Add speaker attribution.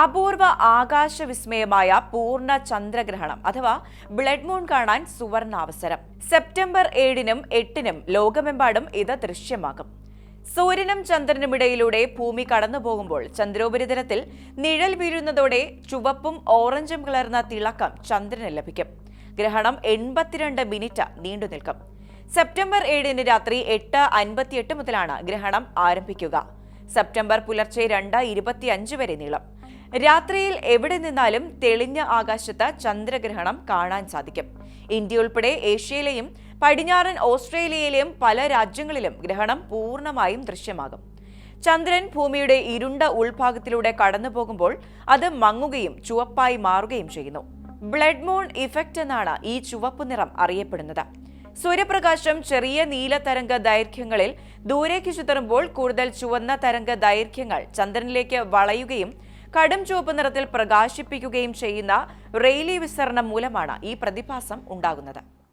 Speaker 1: അപൂർവ ആകാശ വിസ്മയമായ പൂർണ ചന്ദ്രഗ്രഹണം അഥവാ ബ്ലഡ് മൂൺ കാണാൻ സുവർണാവസരം. സെപ്റ്റംബർ ഏഴിനും എട്ടിനും ലോകമെമ്പാടും ഇത് ദൃശ്യമാകും. സൂര്യനും ചന്ദ്രനും ചന്ദ്രനുമിടയിലൂടെ ഭൂമി കടന്നു പോകുമ്പോൾ ചന്ദ്രോപരിതലത്തിൽ നിഴൽ വീഴുന്നതോടെ ചുവപ്പും ഓറഞ്ചും കലർന്ന തിളക്കം ചന്ദ്രന് ലഭിക്കും. ഗ്രഹണം എൺപത്തിരണ്ട് മിനിറ്റ് നീണ്ടു നിൽക്കും. സെപ്റ്റംബർ ഏഴിന് രാത്രി എട്ട് അൻപത്തിയെട്ട് മുതലാണ് ഗ്രഹണം ആരംഭിക്കുക. സെപ്റ്റംബർ പുലർച്ചെ രണ്ട് ഇരുപത്തിയഞ്ച് വരെ നീളും. രാത്രിയിൽ എവിടെ നിന്നാലും തെളിഞ്ഞ ആകാശത്ത് ചന്ദ്രഗ്രഹണം കാണാൻ സാധിക്കും. ഇന്ത്യ ഉൾപ്പെടെ ഏഷ്യയിലെയും പടിഞ്ഞാറൻ ഓസ്ട്രേലിയയിലെയും പല രാജ്യങ്ങളിലും ഗ്രഹണം പൂർണമായും ദൃശ്യമാകും. ചന്ദ്രൻ ഭൂമിയുടെ ഇരുണ്ട ഉൾഭാഗത്തിലൂടെ കടന്നു പോകുമ്പോൾ അത് മങ്ങുകയും ചുവപ്പായി മാറുകയും ചെയ്യുന്നു. ബ്ലഡ് മൂൺ ഇഫക്റ്റ് എന്നാണ് ഈ ചുവപ്പ് നിറം അറിയപ്പെടുന്നത്. സൂര്യപ്രകാശം ചെറിയ നീല തരംഗ ദൈർഘ്യങ്ങളിൽ ദൂരേക്ക് ചിതറുമ്പോൾ കൂടുതൽ ചുവന്ന തരംഗ ദൈർഘ്യങ്ങൾ ചന്ദ്രനിലേക്ക് വളയുകയും കടും ചുവപ്പ് നിറത്തിൽ പ്രകാശിപ്പിക്കുകയും ചെയ്യുന്ന റെയിലി വിസരണം മൂലമാണ് ഈ പ്രതിഭാസം ഉണ്ടാകുന്നത്.